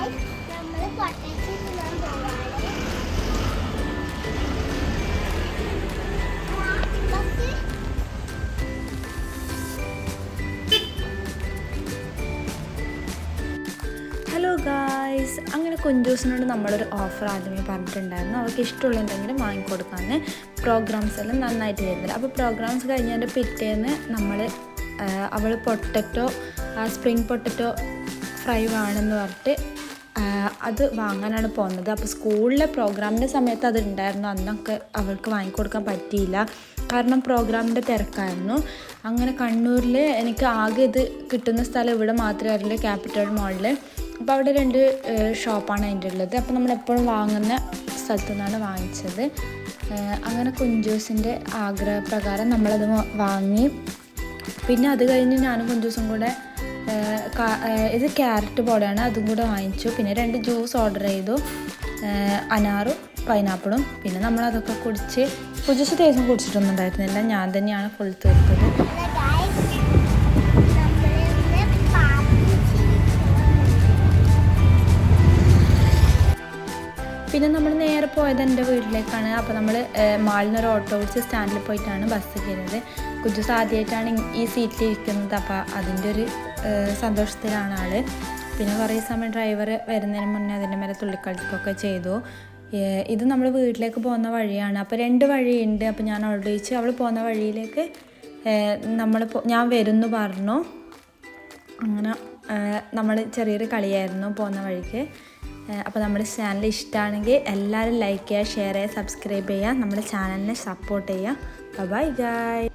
നമ്മൾ hello guys അങ്ങനെ കുഞ്ചൂസിനോട് നമ്മളൊരു ഓഫർ ആദ്യമേ പറഞ്ഞിട്ടുണ്ടായിരുന്നു. അവർക്ക് ഇഷ്ടമുള്ള എന്തെങ്കിലും വാങ്ങിക്കൊടുക്കാമെന്ന് പ്രോഗ്രാംസ് എല്ലാം നന്നായിട്ട് വരുന്നില്ല അപ്പോൾ പ്രോഗ്രാംസ് കഴിഞ്ഞതിന്റെ പിറ്റേന്ന് നമ്മൾ അവൾ പൊട്ടറ്റോ സ്പ്രിങ് പൊട്ടറ്റോ ഫ്രൈ വേണമെന്ന് പറഞ്ഞിട്ട് അത് വാങ്ങാനാണ് പോകുന്നത്. അപ്പോൾ സ്കൂളിലെ പ്രോഗ്രാമിന്റെ സമയത്ത് അത് ഉണ്ടായിരുന്നു അന്നൊക്കെ അവൾക്ക് വാങ്ങിക്കൊടുക്കാൻ പറ്റിയില്ല. കാരണം പ്രോഗ്രാമിന്റെ തിരക്കായിരുന്നു. അങ്ങനെ കണ്ണൂരിൽ എനിക്ക് ആകെ ഇത് കിട്ടുന്ന സ്ഥലം ഇവിടെ മാത്രമേ അറിയില്ല ക്യാപിറ്റൽ മോളിൽ അപ്പോൾ അവിടെ രണ്ട് ഷോപ്പാണ് അതിന്റെ ഉള്ളത്. അപ്പോൾ നമ്മൾ എപ്പോഴും വാങ്ങുന്ന സ്ഥലത്തു നിന്നാണ് വാങ്ങിച്ചത്. അങ്ങനെ കുഞ്ചൂസിന്റെ ആഗ്രഹപ്രകാരം നമ്മളത് വാങ്ങി. പിന്നെ അത് കഴിഞ്ഞ് ഞാനും കുഞ്ചൂസും കൂടെ ഇത് ക്യാരറ്റ് പോലെയാണ് അതും കൂടെ വാങ്ങിച്ചു. പിന്നെ രണ്ട് ജ്യൂസ് ഓർഡർ ചെയ്തു. അനാറും പൈനാപ്പിളും. പിന്നെ നമ്മൾ അതൊക്കെ കുടിച്ച് കുഞ്ചൂസ് തേസം കുടിച്ചിട്ടൊന്നും ഉണ്ടായിരുന്നില്ല. ഞാൻ തന്നെയാണ് ഫുൾ തീർത്തത്. പിന്നെ നമ്മൾ നേരെ പോയത് എന്റെ വീട്ടിലേക്കാണ്. അപ്പോൾ നമ്മൾ മാളിൽ ഒരു ഓട്ടോ വിളിച്ച് സ്റ്റാൻഡിൽ പോയിട്ടാണ് ബസ് കയറിയത്. കുജുസ് ആദ്യമായിട്ടാണ് ഈ സീറ്റിൽ ഇരിക്കുന്നത്. അപ്പോൾ അതിന്റെ ഒരു സന്തോഷത്തിലാണ് ആൾ പിന്നെ കുറേ സമയം ഡ്രൈവർ വരുന്നതിന് മുന്നേ അതിന്റെ മേലെ തുള്ളിക്കളിക്കൊക്കെ ചെയ്തു. ഇത് നമ്മൾ വീട്ടിലേക്ക് പോകുന്ന വഴിയാണ്. അപ്പോൾ രണ്ട് വഴിയുണ്ട്. അപ്പോൾ ഞാൻ അവളോട് ചോദിച്ചു അവൾ പോകുന്ന വഴിയിലേക്ക് നമ്മൾ ഞാൻ വരുന്നു പറഞ്ഞു. അങ്ങനെ നമ്മൾ ചെറിയൊരു കളിയായിരുന്നു പോകുന്ന വഴിക്ക്. അപ്പോൾ നമ്മുടെ ചാനൽ ഇഷ്ടമാണെങ്കിൽ എല്ലാവരും ലൈക്ക് ചെയ്യുക ഷെയർ ചെയ്യുക സബ്സ്ക്രൈബ് ചെയ്യുക. നമ്മുടെ ചാനലിനെ സപ്പോർട്ട് ചെയ്യുക. ബൈ ഗായ്